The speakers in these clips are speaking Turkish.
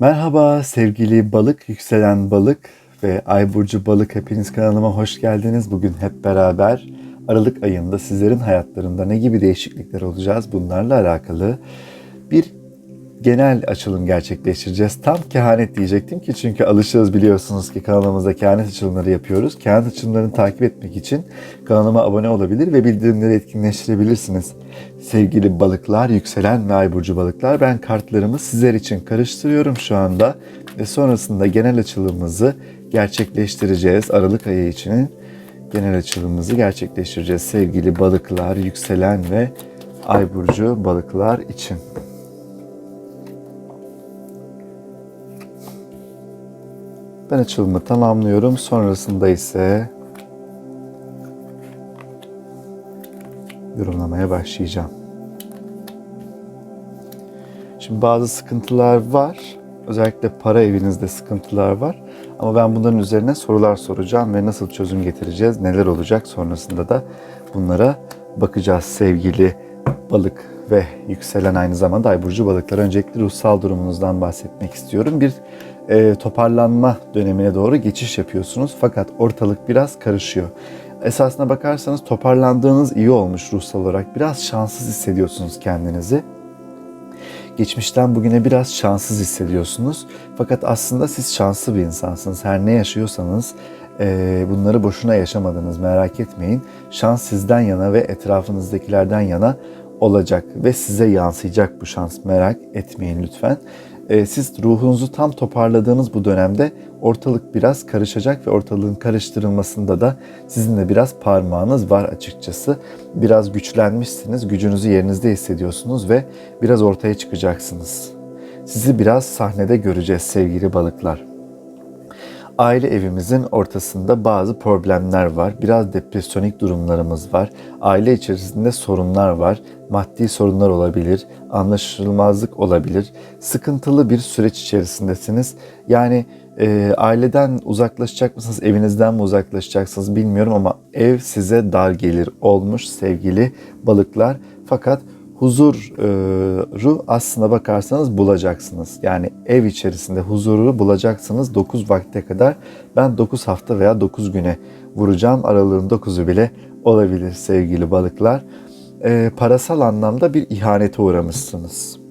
Merhaba sevgili balık, yükselen balık ve ay burcu balık hepiniz kanalıma hoş geldiniz. Bugün hep beraber Aralık ayında sizlerin hayatlarında ne gibi değişiklikler olacağız bunlarla alakalı bir genel açılım gerçekleştireceğiz. Tam kehanet diyecektim ki çünkü alışığız biliyorsunuz ki kanalımızda kehanet açılımları yapıyoruz. Kehanet açılımlarını takip etmek için kanalıma abone olabilir ve bildirimleri etkinleştirebilirsiniz. Sevgili balıklar, yükselen ve ay burcu balıklar ben kartlarımı sizler için karıştırıyorum şu anda ve sonrasında genel açılımımızı gerçekleştireceğiz. Aralık ayı için genel açılımımızı gerçekleştireceğiz sevgili balıklar, yükselen ve ay burcu balıklar için. Ben açılımı tamamlıyorum. Sonrasında ise yorumlamaya başlayacağım. Şimdi bazı sıkıntılar var. Özellikle para evinizde sıkıntılar var. Ama ben bunların üzerine sorular soracağım ve nasıl çözüm getireceğiz, neler olacak sonrasında da bunlara bakacağız sevgili balık ve yükselen aynı zamanda ay burcu balıklar. Öncelikle ruhsal durumunuzdan bahsetmek istiyorum. Bir e, toparlanma dönemine doğru geçiş yapıyorsunuz fakat ortalık biraz karışıyor. Esasına bakarsanız toparlandığınız iyi olmuş ruhsal olarak. Biraz şanssız hissediyorsunuz kendinizi geçmişten bugüne biraz şanssız hissediyorsunuz. Fakat aslında siz şanslı bir insansınız. Her ne yaşıyorsanız e, bunları boşuna yaşamadınız merak etmeyin. Şans sizden yana ve etrafınızdakilerden yana olacak ve size yansıyacak bu şans merak etmeyin lütfen. E, siz ruhunuzu tam toparladığınız bu dönemde ortalık biraz karışacak ve ortalığın karıştırılmasında da sizin de biraz parmağınız var açıkçası. Biraz güçlenmişsiniz, gücünüzü yerinizde hissediyorsunuz ve biraz ortaya çıkacaksınız. Sizi biraz sahnede göreceğiz sevgili balıklar aile evimizin ortasında bazı problemler var. Biraz depresyonik durumlarımız var. Aile içerisinde sorunlar var. Maddi sorunlar olabilir, anlaşılmazlık olabilir. Sıkıntılı bir süreç içerisindesiniz. Yani e, aileden uzaklaşacak mısınız, evinizden mi uzaklaşacaksınız bilmiyorum ama ev size dar gelir olmuş sevgili balıklar. Fakat huzuru aslına bakarsanız bulacaksınız. Yani ev içerisinde huzuru bulacaksınız 9 vakte kadar. Ben 9 hafta veya 9 güne vuracağım. Aralığın 9'u bile olabilir sevgili balıklar. Ee, parasal anlamda bir ihanete uğramışsınız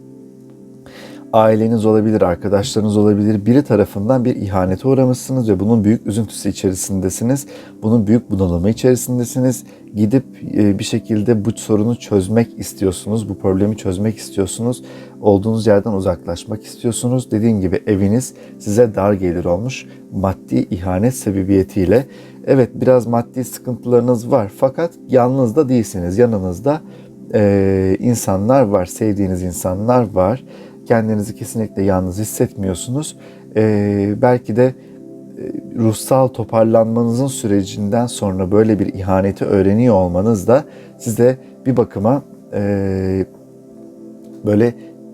aileniz olabilir, arkadaşlarınız olabilir. Biri tarafından bir ihanete uğramışsınız ve bunun büyük üzüntüsü içerisindesiniz. Bunun büyük bunalımı içerisindesiniz. Gidip e, bir şekilde bu sorunu çözmek istiyorsunuz. Bu problemi çözmek istiyorsunuz. Olduğunuz yerden uzaklaşmak istiyorsunuz. Dediğim gibi eviniz size dar gelir olmuş. Maddi ihanet sebebiyetiyle. Evet biraz maddi sıkıntılarınız var fakat yalnız da değilsiniz. Yanınızda e, insanlar var, sevdiğiniz insanlar var kendinizi kesinlikle yalnız hissetmiyorsunuz. Ee, belki de e, ruhsal toparlanmanızın sürecinden sonra böyle bir ihaneti öğreniyor olmanız da size bir bakıma e, böyle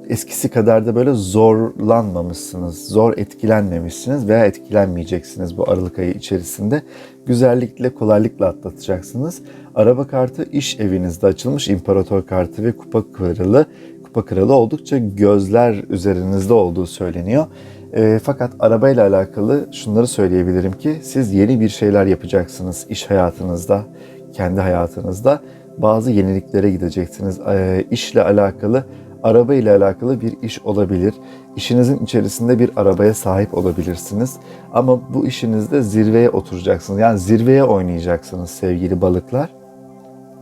eskisi kadar da böyle zorlanmamışsınız, zor etkilenmemişsiniz veya etkilenmeyeceksiniz bu Aralık ayı içerisinde. Güzellikle, kolaylıkla atlatacaksınız. Araba kartı iş evinizde açılmış, imparator kartı ve kupa kralı Kupa Kralı oldukça gözler üzerinizde olduğu söyleniyor. E, fakat arabayla alakalı şunları söyleyebilirim ki siz yeni bir şeyler yapacaksınız iş hayatınızda, kendi hayatınızda. Bazı yeniliklere gideceksiniz. E, işle alakalı, araba ile alakalı bir iş olabilir. İşinizin içerisinde bir arabaya sahip olabilirsiniz. Ama bu işinizde zirveye oturacaksınız. Yani zirveye oynayacaksınız sevgili balıklar.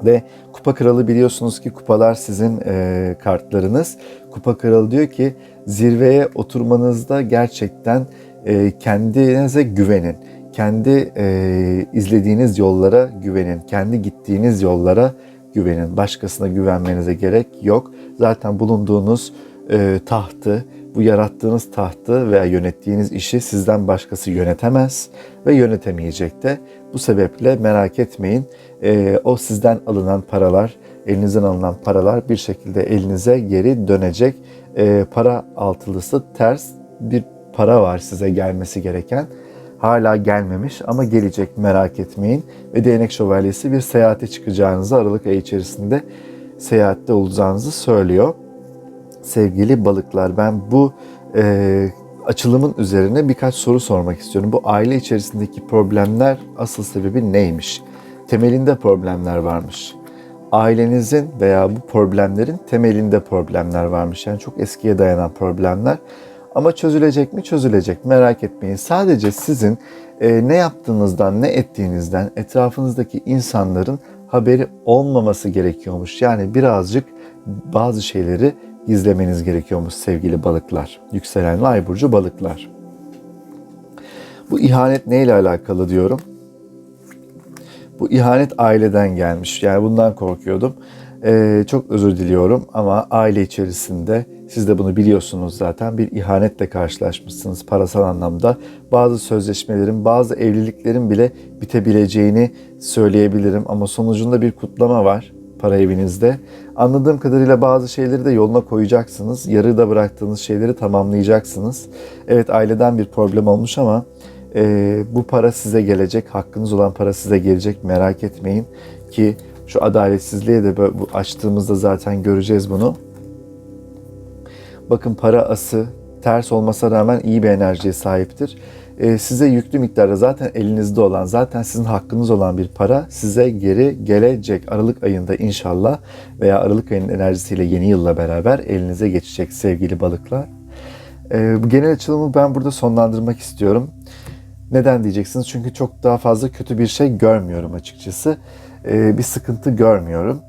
Ve Kupa Kralı biliyorsunuz ki kupalar sizin e, kartlarınız. Kupa Kralı diyor ki zirveye oturmanızda gerçekten e, kendinize güvenin. Kendi e, izlediğiniz yollara güvenin. Kendi gittiğiniz yollara güvenin. Başkasına güvenmenize gerek yok. Zaten bulunduğunuz e, tahtı, bu yarattığınız tahtı veya yönettiğiniz işi sizden başkası yönetemez ve yönetemeyecek de. Bu sebeple merak etmeyin. E, o sizden alınan paralar, elinizden alınan paralar bir şekilde elinize geri dönecek. E, para altılısı ters bir para var size gelmesi gereken. Hala gelmemiş ama gelecek merak etmeyin. Ve değnek şövalyesi bir seyahate çıkacağınızı Aralık ayı içerisinde seyahatte olacağınızı söylüyor sevgili balıklar. Ben bu e, açılımın üzerine birkaç soru sormak istiyorum. Bu aile içerisindeki problemler asıl sebebi neymiş? Temelinde problemler varmış. Ailenizin veya bu problemlerin temelinde problemler varmış. Yani çok eskiye dayanan problemler. Ama çözülecek mi? Çözülecek. Merak etmeyin. Sadece sizin e, ne yaptığınızdan, ne ettiğinizden etrafınızdaki insanların haberi olmaması gerekiyormuş. Yani birazcık bazı şeyleri gizlemeniz gerekiyormuş sevgili balıklar. Yükselen ve ay burcu balıklar. Bu ihanet neyle alakalı diyorum? Bu ihanet aileden gelmiş. Yani bundan korkuyordum. Ee, çok özür diliyorum ama aile içerisinde siz de bunu biliyorsunuz zaten bir ihanetle karşılaşmışsınız parasal anlamda. Bazı sözleşmelerin, bazı evliliklerin bile bitebileceğini söyleyebilirim ama sonucunda bir kutlama var para evinizde. Anladığım kadarıyla bazı şeyleri de yoluna koyacaksınız. Yarıda bıraktığınız şeyleri tamamlayacaksınız. Evet aileden bir problem olmuş ama e, bu para size gelecek. Hakkınız olan para size gelecek. Merak etmeyin ki şu adaletsizliğe de böyle, bu açtığımızda zaten göreceğiz bunu. Bakın para ası ters olmasına rağmen iyi bir enerjiye sahiptir. Ee, size yüklü miktarda zaten elinizde olan, zaten sizin hakkınız olan bir para size geri gelecek. Aralık ayında inşallah veya Aralık ayının enerjisiyle yeni yılla beraber elinize geçecek sevgili balıklar. Ee, genel açılımı ben burada sonlandırmak istiyorum. Neden diyeceksiniz? Çünkü çok daha fazla kötü bir şey görmüyorum açıkçası. Ee, bir sıkıntı görmüyorum.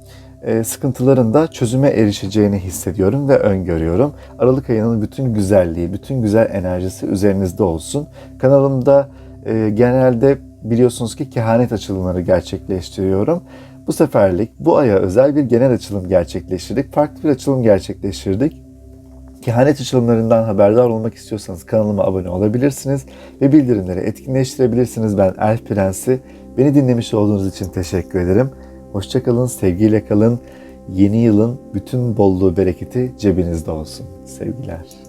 Ee, sıkıntıların da çözüme erişeceğini hissediyorum ve öngörüyorum. Aralık ayının bütün güzelliği, bütün güzel enerjisi üzerinizde olsun. Kanalımda e, genelde biliyorsunuz ki kehanet açılımları gerçekleştiriyorum. Bu seferlik bu aya özel bir genel açılım gerçekleştirdik. Farklı bir açılım gerçekleştirdik. Kehanet açılımlarından haberdar olmak istiyorsanız kanalıma abone olabilirsiniz ve bildirimleri etkinleştirebilirsiniz. Ben Elf Prensi. Beni dinlemiş olduğunuz için teşekkür ederim. Hoşçakalın, sevgiyle kalın. Yeni yılın bütün bolluğu, bereketi cebinizde olsun. Sevgiler.